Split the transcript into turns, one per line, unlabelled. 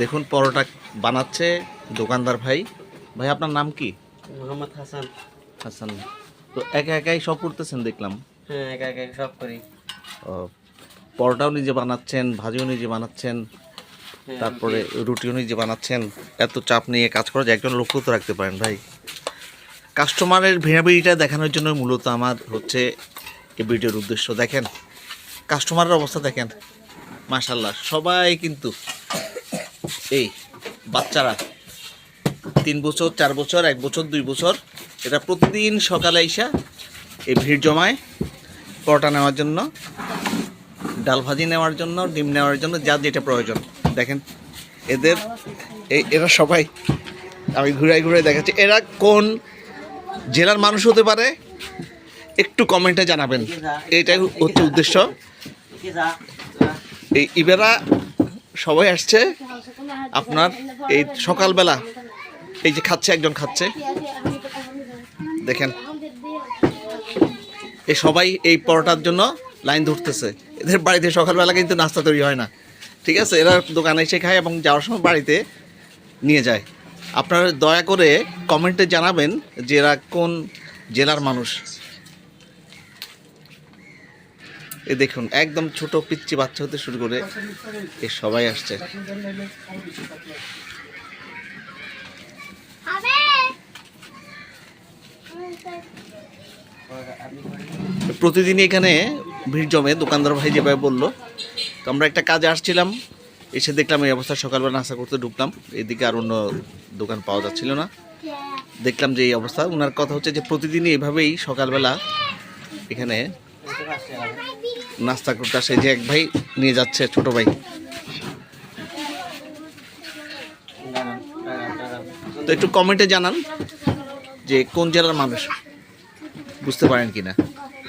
দেখুন পরোটা বানাচ্ছে দোকানদার ভাই। ভাই আপনার নাম কি?
মোহাম্মদ হাসান।
হাসান। তো একা একাই সব করতেছেন দেখলাম?
হ্যাঁ একা একা সব করি।
পরোটাও নিজে বানাচ্ছেন ভাজিও নিজে বানাচ্ছেন
হ্যাঁ,
তারপরে রুটিও নিজে বানাচ্ছেন। এত চাপ নিয়ে কাজ করা যায় একজন লক্ষ্য তো রাখতে পারেন ভাই। কাস্টমারের ভিড়াভিড়িটা দেখানোর জন্য মূলত আমার হচ্ছে এই ভিডিওর উদ্দেশ্য। দেখেন কাস্টমারের অবস্থা দেখেন। মাশাল্লাহ সবাই কিন্তু এই বাচ্চারা। তিন বছর চার বছর এক বছর দুই বছর এটা প্রতিদিন সকালে আইসা এই ভিড় জমায় পরোটা নেওয়ার জন্য ডাল ভাজি নেওয়ার জন্য ডিম নেওয়ার জন্য যা যেটা প্রয়োজন। দেখেন এদের এই এরা সবাই আমি ঘুরাই ঘুরাই দেখাচ্ছি এরা কোন জেলার মানুষ হতে পারে একটু কমেন্টে জানাবেন। এটাই হচ্ছে উদ্দেশ্য। এই ইবেরা সবাই আসছে। আপনার এই সকালবেলা এই যে খাচ্ছে, একজন খাচ্ছে। দেখেন। এই সবাই এই পরোটার জন্য লাইন ধরতেছে। এদের বাড়িতে সকালবেলা কিন্তু নাস্তা তৈরি হয় না। ঠিক আছে? এরা দোকানে এসে খায় এবং যাওয়ার সময় বাড়িতে নিয়ে যায়। আপনারা দয়া করে কমেন্টে জানাবেন যে এরা কোন জেলার মানুষ। এ দেখুন, একদম ছোট পিচ্ছি বাচ্চা হতে শুরু করে এ সবাই আসছে। প্রতিদিন এখানে ভিড় জমে, দোকানদার ভাই যেভাবে বলল। তো আমরা একটা কাজে আসছিলাম, এসে দেখলাম এই অবস্থা, সকালবেলা নাস্তা করতে ঢুকলাম। এদিকে আর অন্য দোকান পাওয়া যাচ্ছিল না। দেখলাম যে এই অবস্থা। ওনার কথা হচ্ছে যে প্রতিদিনই এভাবেই সকালবেলা এখানে নাস্তা করতে আসে যে এক ভাই নিয়ে যাচ্ছে, ছোট ভাই। তো একটু কমেন্টে জানান যে কোন জেলার মানুষ? বুঝতে পারেন কিনা?